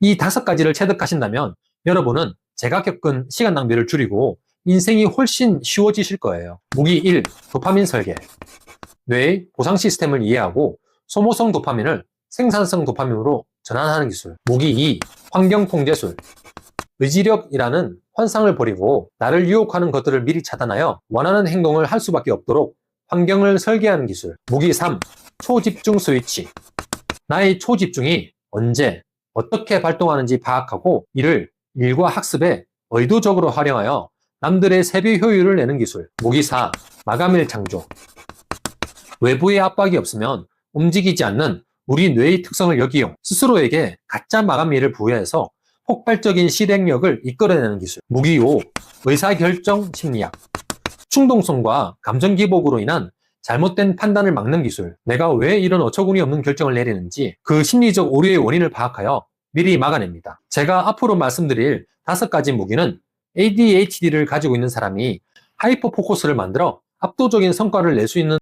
이 다섯 가지를 체득하신다면 여러분은 제가 겪은 시간 낭비를 줄이고 인생이 훨씬 쉬워지실 거예요. 무기 1. 도파민 설계. 뇌의 보상 시스템을 이해하고 소모성 도파민을 생산성 도파민으로 전환하는 기술. 무기 2. 환경 통제술. 의지력이라는 환상을 버리고 나를 유혹하는 것들을 미리 차단하여 원하는 행동을 할 수밖에 없도록 환경을 설계하는 기술. 무기 3. 초집중 스위치. 나의 초집중이 언제, 어떻게 발동하는지 파악하고 이를 일과 학습에 의도적으로 활용하여 남들의 세배 효율을 내는 기술. 4. 마감일 창조. 외부의 압박이 없으면 움직이지 않는 우리 뇌의 특성을 역이용 스스로에게 가짜 마감일을 부여해서 폭발적인 실행력을 이끌어내는 기술. 무기 5. 의사결정 심리학. 충동성과 감정 기복으로 인한 잘못된 판단을 막는 기술. 내가 왜 이런 어처구니 없는 결정을 내리는지 그 심리적 오류의 원인을 파악하여 미리 막아냅니다. 제가 앞으로 말씀드릴 다섯 가지 무기는 ADHD를 가지고 있는 사람이 하이퍼 포커스를 만들어 압도적인 성과를 낼 수 있는